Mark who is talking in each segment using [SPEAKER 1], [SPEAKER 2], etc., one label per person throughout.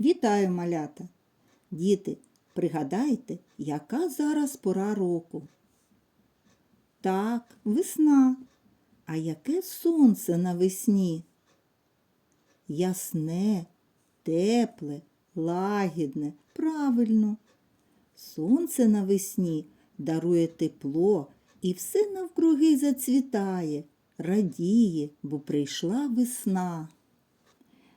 [SPEAKER 1] Вітаю, малята! Діти, пригадайте, яка зараз пора року? Так, весна. А яке сонце навесні? Ясне, тепле, лагідне, правильно. Сонце навесні дарує тепло і все навкруги зацвітає, радіє, бо прийшла весна.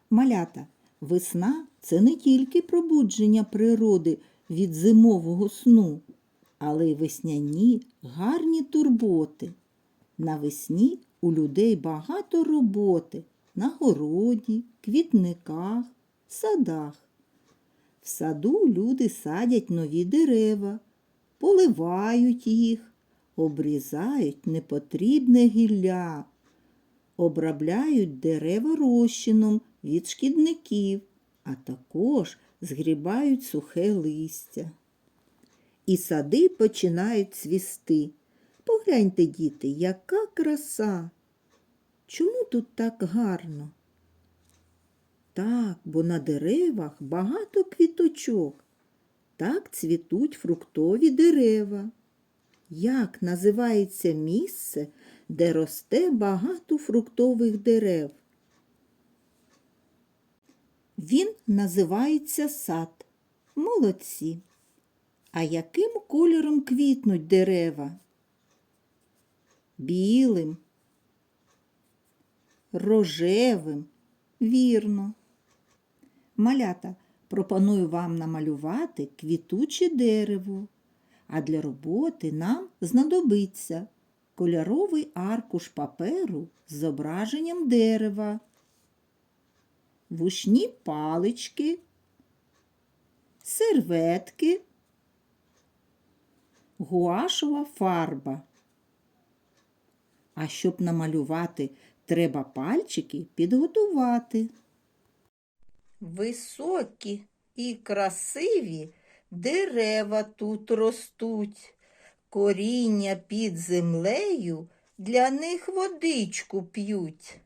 [SPEAKER 1] Малята, весна це не тільки пробудження природи від зимового сну, але й весняні гарні турботи. Навесні у людей багато роботи на городі, квітниках, садах. В саду люди садять нові дерева, поливають їх, обрізають непотрібне гілля, обробляють дерева розчином від шкідників, а також згрібають сухе листя. І сади починають цвісти. Погляньте, діти, яка краса. Чому тут так гарно? Так, бо на деревах багато квіточок. Так цвітуть фруктові дерева. Як називається місце, де росте багато фруктових дерев? Він називається сад. Молодці. А яким кольором квітнуть дерева? Білим, рожевим, вірно. Малята, пропоную вам намалювати квітуче дерево. А для роботи нам знадобиться кольоровий аркуш паперу з зображенням дерева, вушні палички, серветки, гуашова фарба. А щоб намалювати, треба пальчики підготувати. Високі і красиві дерева тут ростуть. Коріння під землею для них водичку п'ють.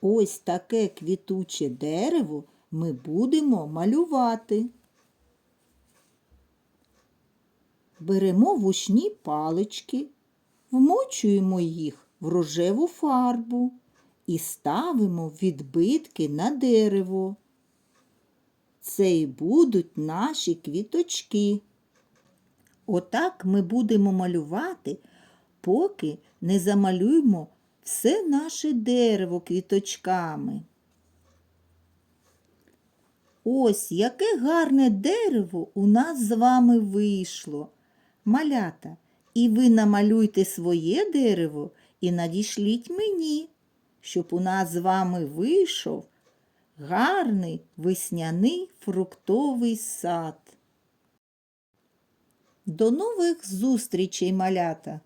[SPEAKER 1] Ось таке квітуче дерево ми будемо малювати. Беремо вушні палички, вмочуємо їх в рожеву фарбу і ставимо відбитки на дерево. Це і будуть наші квіточки. Отак ми будемо малювати, поки не замалюємо все наше дерево квіточками. Ось яке гарне дерево у нас з вами вийшло. Малята, і ви намалюйте своє дерево і надішліть мені, щоб у нас з вами вийшов гарний весняний фруктовий сад. До нових зустрічей, малята!